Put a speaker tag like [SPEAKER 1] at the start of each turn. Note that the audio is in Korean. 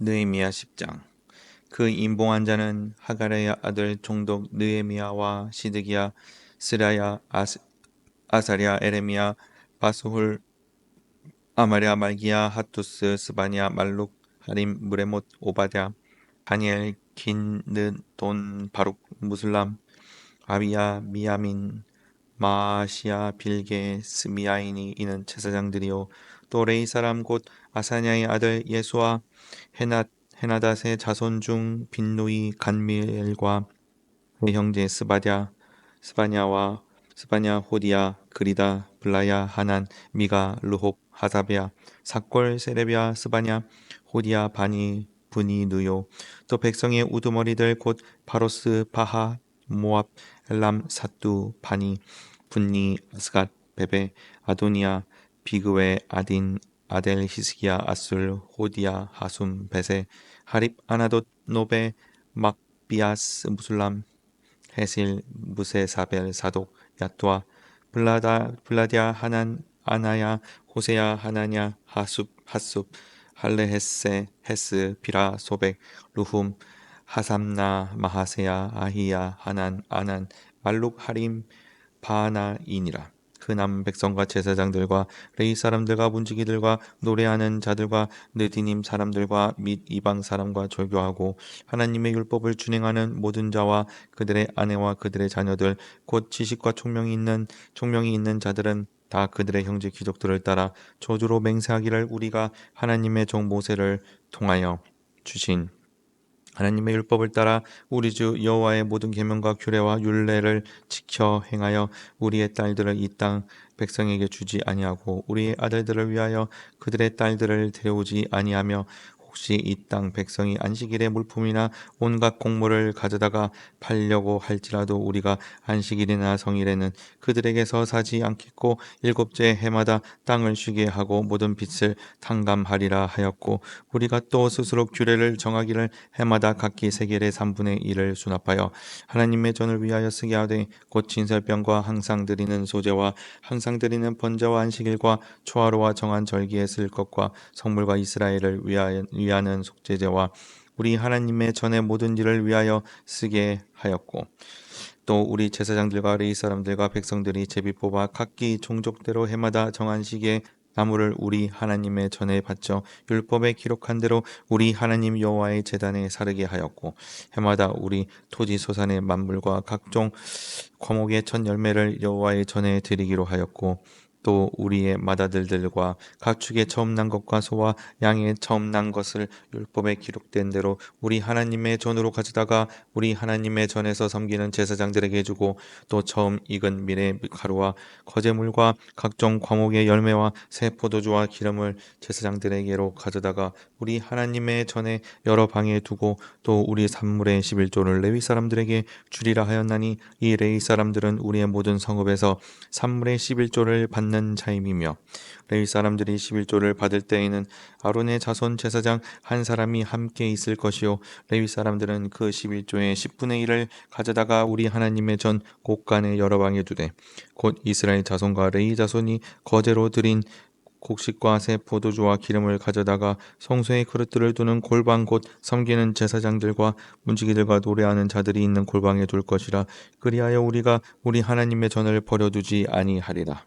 [SPEAKER 1] 느헤미야 10장. 그 인봉한 자는 하가랴의 아들 종독 느헤미야와 시드기야 스라야 아스, 아사랴 에레미야 바스훌 아마랴 말기야 하투스 스바냐 말룩 하림 무레못 오바댜 다니엘 긴느돈 바룩 무슬람 아비야 미야민 마시아 빌게 스미야이니 이는 제사장들이요. 또 레이 사람 곧 아사냐의 아들 예수와 헤낫 헤나닷의 자손 중 빈누이 간미엘과 그의 형제 스바냐 스바냐와 스바냐 호디야 그리다 블라야 하난 미가 르홉 하사베야 사골 세레비야 스바냐 호디야 바니 분이 누요. 또 백성의 우두머리들 곧 바로스 바하 모압 엘람 사뚜 바니 분니 아스갓 베베 아도니아 비그웨 아딘 아델 히스기야 아술 호디야 하숨 베세 하립 아나돗 노베 막비아스 무술람 헤실 무세사벨 사독 야뚜아 블라다 블라디아 하난 아나야 호세야 하나냐 하숲 하숲 할레헤세 헤스 비라 소백 루훔 하삼나 마하세야 아히야 하난 아난 말룩 하림 바나이니라. 그남 백성과 제사장들과 레이 사람들과 문지기들과 노래하는 자들과 느디님 사람들과 및 이방 사람과 졸교하고 하나님의 율법을 준행하는 모든 자와 그들의 아내와 그들의 자녀들 곧 지식과 총명이 있는 총명이 있는 자들은 다 그들의 형제 귀족들을 따라 저주로 맹세하기를 우리가 하나님의 종 모세를 통하여 주신 하나님의 율법을 따라 우리 주 여호와의 모든 계명과 규례와 율례를 지켜 행하여 우리의 딸들을 이 땅 백성에게 주지 아니하고 우리의 아들들을 위하여 그들의 딸들을 데려오지 아니하며 혹시 이 땅 백성이 안식일의 물품이나 온갖 곡물을 가져다가 팔려고 할지라도 우리가 안식일이나 성일에는 그들에게서 사지 않겠고 일곱째 해마다 땅을 쉬게 하고 모든 빚을 탕감하리라 하였고 우리가 또 스스로 규례를 정하기를 해마다 각기 세겔의 3분의 1을 수납하여 하나님의 전을 위하여 쓰게 하되 곧 진설병과 항상 드리는 소재와 항상 드리는 번제와 안식일과 초하루와 정한 절기에 쓸 것과 성물과 이스라엘을 위하여, 위하는 속죄제와 우리 하나님의 전의 모든 일을 위하여 쓰게 하였고 또 우리 제사장들과 레이 사람들과 백성들이 제비 뽑아 각기 종족대로 해마다 정한 시기에 나무를 우리 하나님의 전에 바쳐 율법에 기록한 대로 우리 하나님 여호와의 제단에 사르게 하였고 해마다 우리 토지 소산의 만물과 각종 과목의 첫 열매를 여호와의 전에 드리기로 하였고 또 우리의 맏아들들과 가축의 처음 난 것과 소와 양의 처음 난 것을 율법에 기록된 대로 우리 하나님의 전으로 가져다가 우리 하나님의 전에서 섬기는 제사장들에게 주고 또 처음 익은 밀의 가루와 거제물과 각종 과목의 열매와 새 포도주와 기름을 제사장들에게로 가져다가 우리 하나님의 전에 여러 방에 두고 또 우리 산물의 11조를 레위 사람들에게 주리라 하였나니 이 레위 사람들은 우리의 모든 성읍에서 산물의 11조를 받는 자임이며 레위 사람들이 11조를 받을 때에는 아론의 자손 제사장 한 사람이 함께 있을 것이요 레위 사람들은 그 11조의 10분의 1을 가져다가 우리 하나님의 전 곳간의 여러 방에 두되 곧 이스라엘 자손과 레위 자손이 거제로 드린 곡식과 새 포도주와 기름을 가져다가 성소의 그릇들을 두는 골방 곧 섬기는 제사장들과 문지기들과 노래하는 자들이 있는 골방에 둘 것이라 그리하여 우리가 우리 하나님의 전을 버려두지 아니하리라